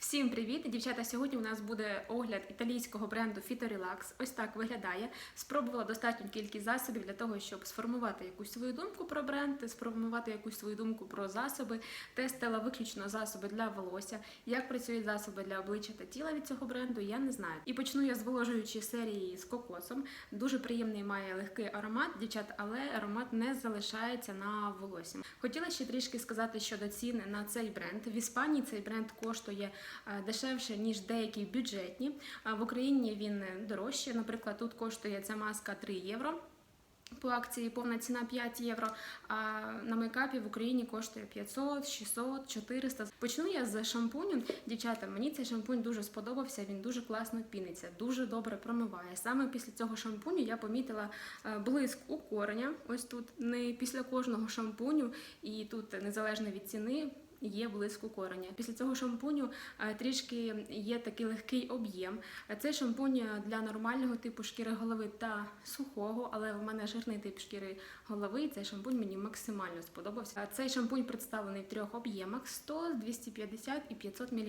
Всім привіт, дівчата! Сьогодні у нас буде огляд італійського бренду Fitorelax. Ось так виглядає. Спробувала достатню кількість засобів для того, щоб сформувати якусь свою думку про бренд, сформувати якусь свою думку про засоби. Тестила виключно засоби для волосся. Як працюють засоби для обличчя та тіла від цього бренду, я не знаю. І почну я з зволожуючої серії з кокосом. Дуже приємний має легкий аромат, дівчат, але аромат не залишається на волосі. Хотіла ще трішки сказати щодо ціни на цей бренд. В Іспанії цей бренд коштує дешевше, ніж деякі бюджетні. В Україні він дорожче. Наприклад, тут коштує ця маска 3 євро. По акції повна ціна 5 євро. А на мейкапі в Україні коштує 500, 600, 400. Почну я з шампуню. Дівчата, мені цей шампунь дуже сподобався. Він дуже класно піниться, дуже добре промиває. Саме після цього шампуню я помітила е, блиск у кореня. Ось тут не після кожного шампуню, і тут незалежно від ціни. Є блиск у кореня. Після цього шампуню е, трішки є такий легкий об'єм. Е, Цей шампунь для нормального типу шкіри голови та сухого, але в мене жирний тип шкіри голови. і Цей шампунь мені максимально сподобався. Е, Цей шампунь представлений в трьох об'ємах: 100, 250 і 500 мл.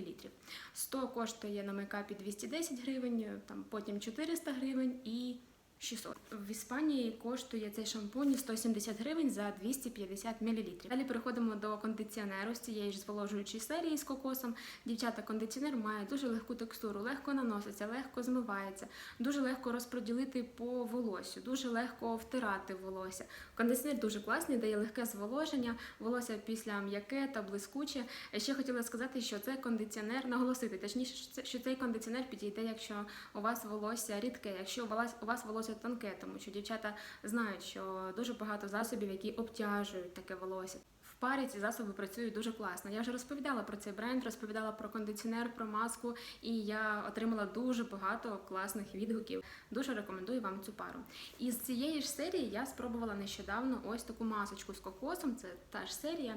100 коштує на мейкапі 210 гривень, там потім 400 гривень і 600. В Іспанії коштує цей шампунь 170 гривень за 250 мл. Далі переходимо до кондиціонеру з цієї ж зволожуючої серії з кокосом. Дівчата, кондиціонер має дуже легку текстуру, легко наноситься, легко змивається, дуже легко розподілити по волосю, дуже легко втирати волосся. Кондиціонер дуже класний, дає легке зволоження, волосся після м'яке та блискуче. Ще хотіла сказати, що це кондиціонер, наголосити, точніше, що цей кондиціонер підійде, якщо у вас волосся рідке, якщо у вас вас волосся тонке, тому що дівчата знають, що дуже багато засобів, які обтяжують таке волосся. Парі ці засоби працюють дуже класно. Я вже розповідала про цей бренд, розповідала про кондиціонер, про маску, і я отримала дуже багато класних відгуків. Дуже рекомендую вам цю пару. Із цієї ж серії я спробувала нещодавно ось таку масочку з кокосом. Це та ж серія.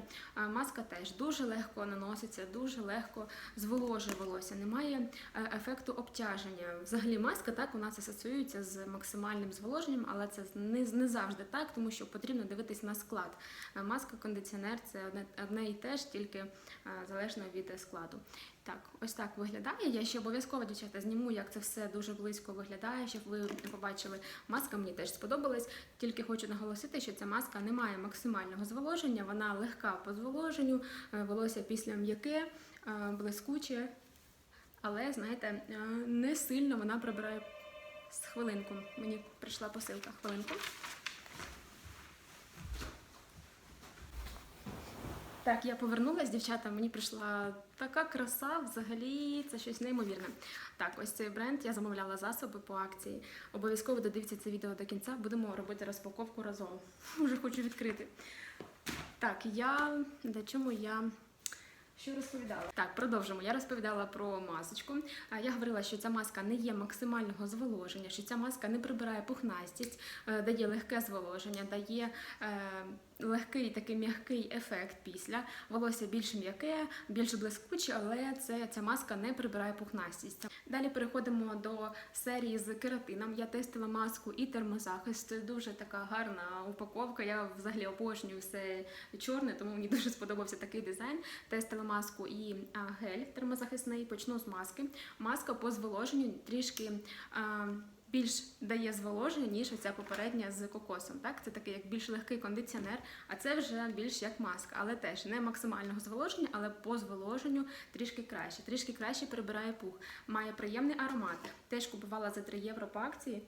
Маска теж дуже легко наноситься, дуже легко зволожує волосся. Немає е, ефекту обтяження. Взагалі, маска так у нас асоціюється з максимальним зволоженням, але це не, не завжди так, тому що потрібно дивитись на склад. Е, Маска, кондиціонер це одне, одне і те ж, тільки е, залежно від е, складу. Так, ось так виглядає. Я ще обов'язково, дівчата, зніму, як це все дуже близько виглядає, щоб ви побачили. Маска мені теж сподобалась. Тільки хочу наголосити, що ця маска не має максимального зволоження, вона легка по зволоженню, е, волосся після м'яке, блискуче, але, знаєте, не сильно вона прибирає з хвилинку. Мені прийшла посилка хвилинку. Так, я повернулась, дівчата. Мені прийшла така краса, взагалі це щось неймовірне. Так, ось цей бренд. Я замовляла засоби по акції. Обов'язково додивіться це відео до кінця. Будемо робити розпаковку разом. Вже хочу відкрити. Так, я для чому я. Що розповідала? Так, продовжимо. Я розповідала про масочку. Я говорила, що ця маска не є максимального зволоження, що ця маска не прибирає пухнастість, е, дає легке зволоження, дає е, легкий такий м'який ефект після. Волосся більш м'яке, більш блискуче, але це, ця маска не прибирає пухнастість. Далі переходимо до серії з кератином. Я тестила маску і термозахист. Це Дуже така гарна упаковка. Я взагалі обожнюю все чорне, тому мені дуже сподобався такий дизайн. Тестила маску і гель термозахисний. Почну з маски. Маска по зволоженню трішки. Більш дає зволоження, ніж оця попередня з кокосом. Так, це такий як більш легкий кондиціонер, а це вже більш як маска, але теж не максимального зволоження, але по зволоженню трішки краще. Трішки краще прибирає пух. Має приємний аромат. Теж купувала за 3 євро по акції.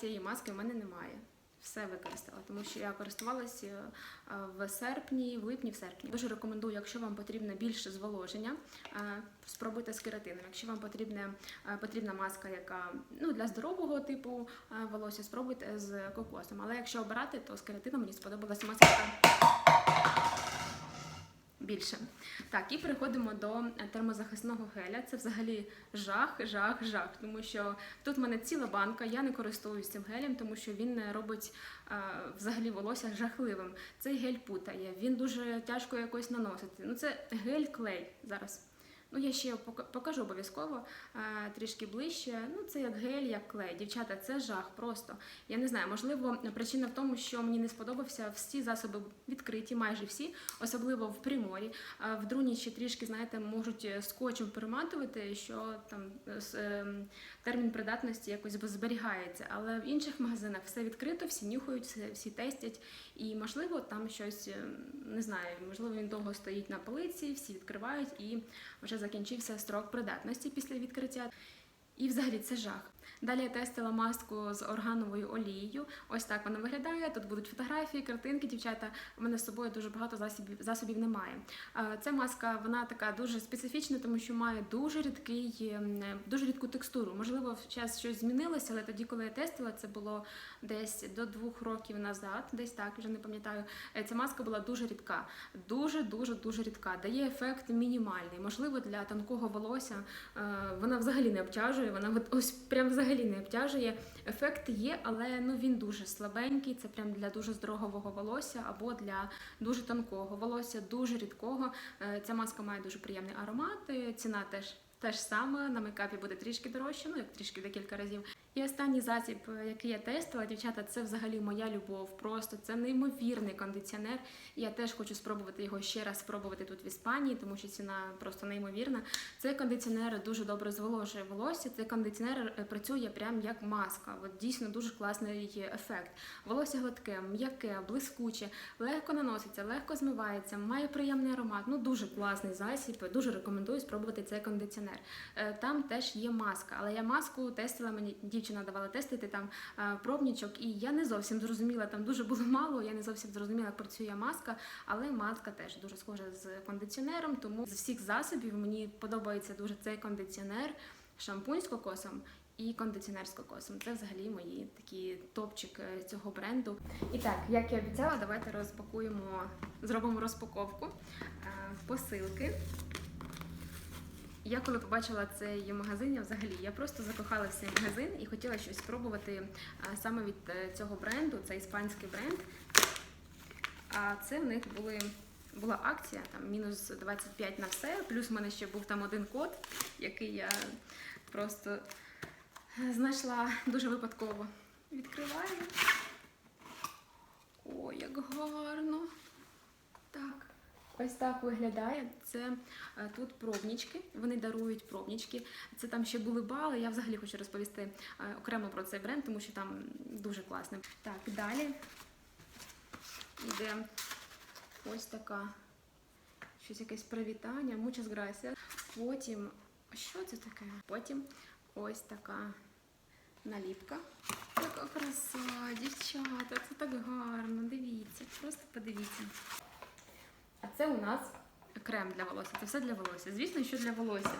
Цієї маски в мене немає. Все використала, тому що я користувалася е, в серпні, в липні, в серпні. Дуже рекомендую, якщо вам потрібне більше зволоження, е, спробуйте з кератином. Якщо вам потрібна, потрібна маска, яка ну для здорового типу е, волосся, спробуйте з кокосом. Але якщо обирати, то з кератином мені сподобалася маска. Більше так, і переходимо до термозахисного геля. Це взагалі жах, жах, жах. Тому що тут в мене ціла банка. Я не користуюсь цим гелем, тому що він робить а, взагалі волосся жахливим. Цей гель путає, він дуже тяжко якось наносити. Ну це гель клей зараз. Ну, я ще покажу обов'язково е, трішки ближче. Ну, це як гель, як клей. Дівчата, це жах просто. Я не знаю, можливо, причина в тому, що мені не сподобався всі засоби відкриті, майже всі, особливо в приморі. В друні ще трішки, знаєте, можуть е, скотчем перематувати, що там е, термін придатності якось зберігається. Але в інших магазинах все відкрито, всі нюхають, всі тестять. І можливо, там щось е, не знаю, можливо, він довго стоїть на полиці, всі відкривають і вже закінчився строк придатності після відкриття. І взагалі це жах. Далі я тестила маску з органовою олією. Ось так вона виглядає. Тут будуть фотографії, картинки, дівчата. У мене з собою дуже багато засобів, засобів немає. Е, Ця маска вона така дуже специфічна, тому що має дуже рідкий, ем, дуже рідку текстуру. Можливо, в час щось змінилося, але тоді, коли я тестила, це було десь до двох років назад, десь так, вже не пам'ятаю. Е, Ця маска була дуже рідка, дуже дуже дуже рідка. Дає ефект мінімальний. Можливо, для тонкого волосся е, вона взагалі не обтяжує. Вона ось прям взагалі не обтяжує. Ефект є, але ну він дуже слабенький. Це прям для дуже здорового волосся або для дуже тонкого волосся, дуже рідкого. Е, Ця маска має дуже приємний аромат. е, Ціна теж. Теж саме на мейкапі буде трішки дорожче, ну як трішки декілька разів. І останній засіб, е, який я тестила, дівчата, це взагалі моя любов. Просто це неймовірний кондиціонер. Я теж хочу спробувати його ще раз спробувати тут в Іспанії, тому що ціна просто неймовірна. Цей кондиціонер дуже добре зволожує волосся. Цей кондиціонер е, працює прям як маска. От дійсно дуже класний ефект. Волосся гладке, м'яке, блискуче, легко наноситься, легко змивається, має приємний аромат. Ну дуже класний засіб. Дуже рекомендую спробувати цей кондиціонер. Е, Там теж є маска, але я маску тестила мені дівчина давала тестити там е, пробнічок, і я не зовсім зрозуміла. Там дуже було мало. Я не зовсім зрозуміла, як працює маска, але маска теж дуже схожа з кондиціонером. Тому з всіх засобів мені подобається дуже цей кондиціонер, шампунь з кокосом. І кондиціонер з кокосом. Це взагалі мої такі топчик е, цього бренду. І так, як я обіцяла, давайте розпакуємо, зробимо розпаковку е, посилки. Я коли побачила цей магазин, я взагалі я просто закохалася в цей магазин і хотіла щось спробувати саме від е, цього бренду. Це іспанський бренд. А це в них були, була акція, там мінус 25 на все. Плюс в мене ще був там один код, який я просто знайшла дуже випадково. Відкриваю. О, як гарно. Так. Ось так виглядає. Це е, тут пробнічки. Вони дарують пробнічки. Це там ще були бали. Я взагалі хочу розповісти е, окремо про цей бренд, тому що там дуже класний. Так, далі йде ось така щось якесь привітання. Muchas gracias. Потім, що це таке? Потім ось така наліпка. Яка краса, дівчата, це так гарно. Дивіться, просто подивіться. Це у нас крем для волосся. Це все для волосся. Звісно, що для волосся.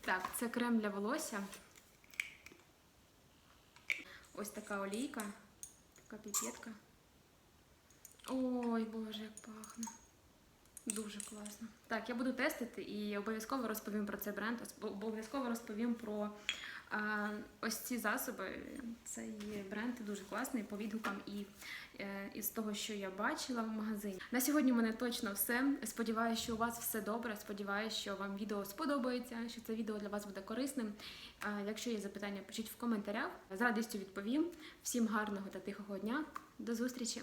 Так, це крем для волосся. Ось така олійка, така піпетка. Ой, боже, як пахне. Дуже класно. Так, я буду тестити і обов'язково розповім про цей бренд, обов'язково розповім про ось ці засоби. Цей бренд дуже класний по відгукам і е, із того, що я бачила в магазині. На сьогодні в мене точно все. Сподіваюся, що у вас все добре. Сподіваюся, що вам відео сподобається, що це відео для вас буде корисним. Якщо є запитання, пишіть в коментарях. З радістю відповім. Всім гарного та тихого дня. До зустрічі!